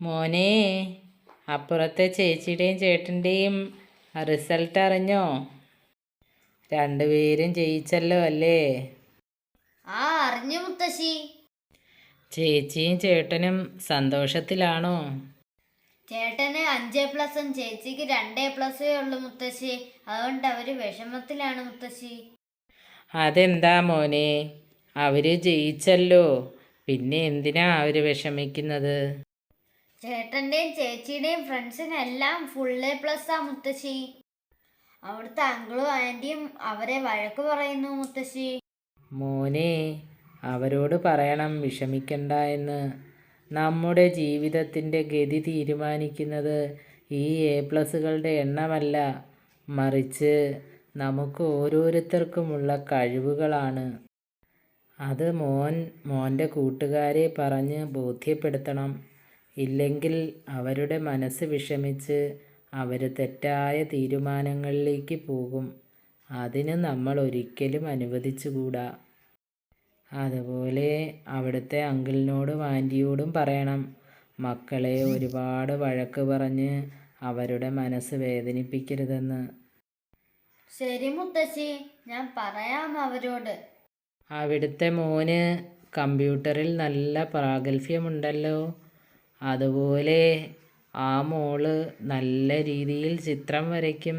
മോനെ അപ്പുറത്തെ ചേച്ചിയുടെയും ചേട്ടന്റെയും റിസൾട്ട് അറിഞ്ഞോ? രണ്ടുപേരും ജയിച്ചല്ലോ അല്ലേ? ആ അറിഞ്ഞു മുത്തശ്ശി. ചേച്ചിയും ചേട്ടനും സന്തോഷത്തിലാണോ? ചേട്ടന് അഞ്ച് പ്ലസും ചേച്ചിക്ക് രണ്ട് പ്ലസേ ഉള്ളൂ മുത്തശ്ശി. അതുകൊണ്ട് അവർ വിഷമത്തിലാണ് മുത്തശ്ശി. അതെന്താ മോനെ? അവർ ജയിച്ചല്ലോ. പിന്നെ എന്തിനാ അവർ വിഷമിക്കുന്നത്? ചേട്ടന്റെയും ചേച്ചിയുടെയും ഫ്രണ്ട്സിനെല്ലാം ഫുൾ എ പ്ലസ് ആ മുത്തശ്ശി. അവിടുത്തെ അങ്കിളും ആന്റിയും അവരെ വഴക്ക് പറയുന്നു മുത്തശ്ശി. മോനെ അവരോട് പറയണം വിഷമിക്കണ്ട എന്ന്. നമ്മുടെ ജീവിതത്തിന്റെ ഗതി തീരുമാനിക്കുന്നത് ഈ എ പ്ലസുകളുടെ എണ്ണമല്ല. മറിച്ച് നമുക്ക് ഓരോരുത്തർക്കുമുള്ള കഴിവുകളാണ്. അത് മോൻ മോന്റെ കൂട്ടുകാരെ പറഞ്ഞ് ബോധ്യപ്പെടുത്തണം. ഇല്ലെങ്കിൽ അവരുടെ മനസ്സ് വിഷമിച്ച് അവർ തെറ്റായ തീരുമാനങ്ങളിലേക്ക് പോകും. അതിന് നമ്മൾ ഒരിക്കലും അനുവദിച്ചുകൂടാ. അതുപോലെ അവിടുത്തെ അങ്കിളിനോടും ആന്റിയോടും പറയണം. മക്കളെ ഒരുപാട് വഴക്ക് പറഞ്ഞ് അവരുടെ മനസ്സ് വേദനിപ്പിക്കരുതെന്ന്. ശരി മുത്തശ്ശി ഞാൻ പറയാം അവരോട്. അവിടുത്തെ മോന് കമ്പ്യൂട്ടറിൽ നല്ല പ്രാഗൽഭ്യമുണ്ടല്ലോ. അതുപോലെ ആ മോൾ നല്ല രീതിയിൽ ചിത്രം വരയ്ക്കും.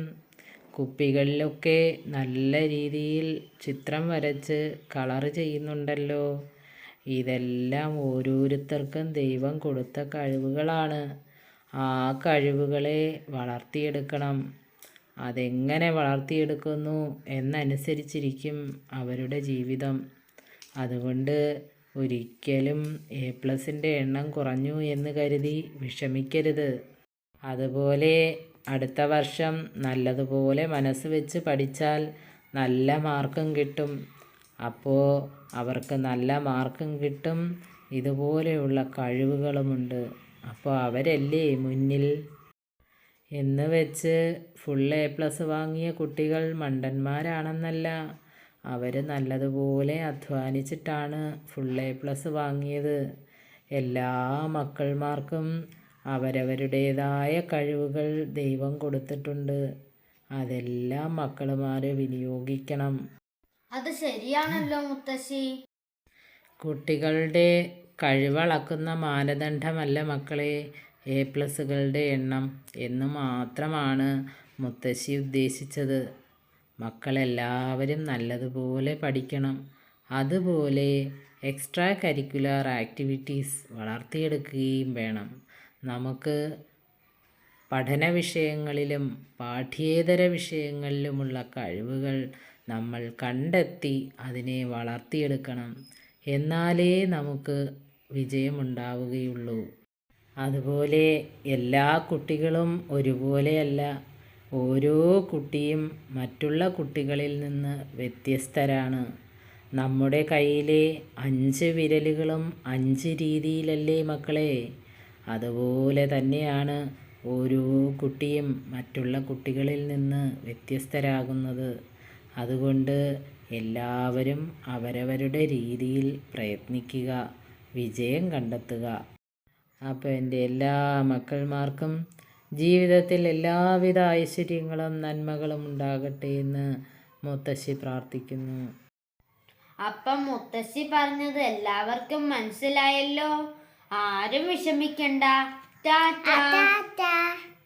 കുപ്പികളിലൊക്കെ നല്ല രീതിയിൽ ചിത്രം വരച്ച് കളർ ചെയ്യുന്നുണ്ടല്ലോ. ഇതെല്ലാം ഓരോരുത്തർക്കും ദൈവം കൊടുത്ത കഴിവുകളാണ്. ആ കഴിവുകളെ വളർത്തിയെടുക്കണം. അതെങ്ങനെ വളർത്തിയെടുക്കുന്നു എന്നനുസരിച്ചിരിക്കും അവരുടെ ജീവിതം. അതുകൊണ്ട് ഒരിക്കലും എ പ്ലസിന്റെ എണ്ണം കുറഞ്ഞു എന്ന് കരുതി വിഷമിക്കരുത്. അതുപോലെ അടുത്ത വർഷം നല്ലതുപോലെ മനസ്സ് വെച്ച് പഠിച്ചാൽ നല്ല മാർക്കും കിട്ടും. അപ്പോൾ അവർക്ക് നല്ല മാർക്കും കിട്ടും. ഇതുപോലെയുള്ള കഴിവുകളുമുണ്ട്. അപ്പോൾ അവരല്ലേ മുന്നിൽ? എന്ന് വെച്ച് ഫുൾ എ പ്ലസ് വാങ്ങിയ കുട്ടികൾ മണ്ടന്മാരാണെന്നല്ല. അവർ നല്ലതുപോലെ അധ്വാനിച്ചിട്ടാണ് ഫുൾ എ പ്ലസ് വാങ്ങിയത്. എല്ലാ മക്കൾമാർക്കും അവരവരുടേതായ കഴിവുകൾ ദൈവം കൊടുത്തിട്ടുണ്ട്. അതെല്ലാം മക്കളുമാർ വിനിയോഗിക്കണം. അത് ശരിയാണല്ലോ മുത്തശ്ശി. കുട്ടികളുടെ കഴിവളക്കുന്ന മാനദണ്ഡമല്ല മക്കളെ എ പ്ലസുകളുടെ എണ്ണം എന്ന് മാത്രമാണ് മുത്തശ്ശി ഉദ്ദേശിച്ചത്. മക്കളെല്ലാവരും നല്ലതുപോലെ പഠിക്കണം. അതുപോലെ എക്സ്ട്രാ കരിക്കുലർ ആക്ടിവിറ്റീസ് വളർത്തിയെടുക്കുകയും വേണം. നമുക്ക് പഠന വിഷയങ്ങളിലും പാഠ്യേതര വിഷയങ്ങളിലുമുള്ള കഴിവുകൾ നമ്മൾ കണ്ടെത്തി അതിനെ വളർത്തിയെടുക്കണം. എന്നാലേ നമുക്ക് വിജയമുണ്ടാവുകയുള്ളൂ. അതുപോലെ എല്ലാ കുട്ടികളും ഒരുപോലെയല്ല. ഓരോ കുട്ടിയും മറ്റുള്ള കുട്ടികളിൽ നിന്ന് വ്യത്യസ്തരാണ്. നമ്മുടെ കയ്യിലെ അഞ്ച് വിരലുകളും അഞ്ച് രീതിയിലല്ലേ മക്കളെ? അതുപോലെ തന്നെയാണ് ഓരോ കുട്ടിയും മറ്റുള്ള കുട്ടികളിൽ നിന്ന് വ്യത്യസ്തരാകുന്നത്. അതുകൊണ്ട് എല്ലാവരും അവരവരുടെ രീതിയിൽ പ്രയത്നിക്കുക വിജയം കണ്ടെത്തുക. അപ്പോൾ എന്റെ എല്ലാ മക്കൾമാർക്കും ജീവിതത്തിൽ എല്ലാവിധ ഐശ്വര്യങ്ങളും നന്മകളും ഉണ്ടാകട്ടെ എന്ന് മുത്തശ്ശി പ്രാർത്ഥിക്കുന്നു. അപ്പം മുത്തശ്ശി പറഞ്ഞത് എല്ലാവർക്കും മനസ്സിലായല്ലോ. ആരും വിഷമിക്കണ്ട. ടാറ്റാ.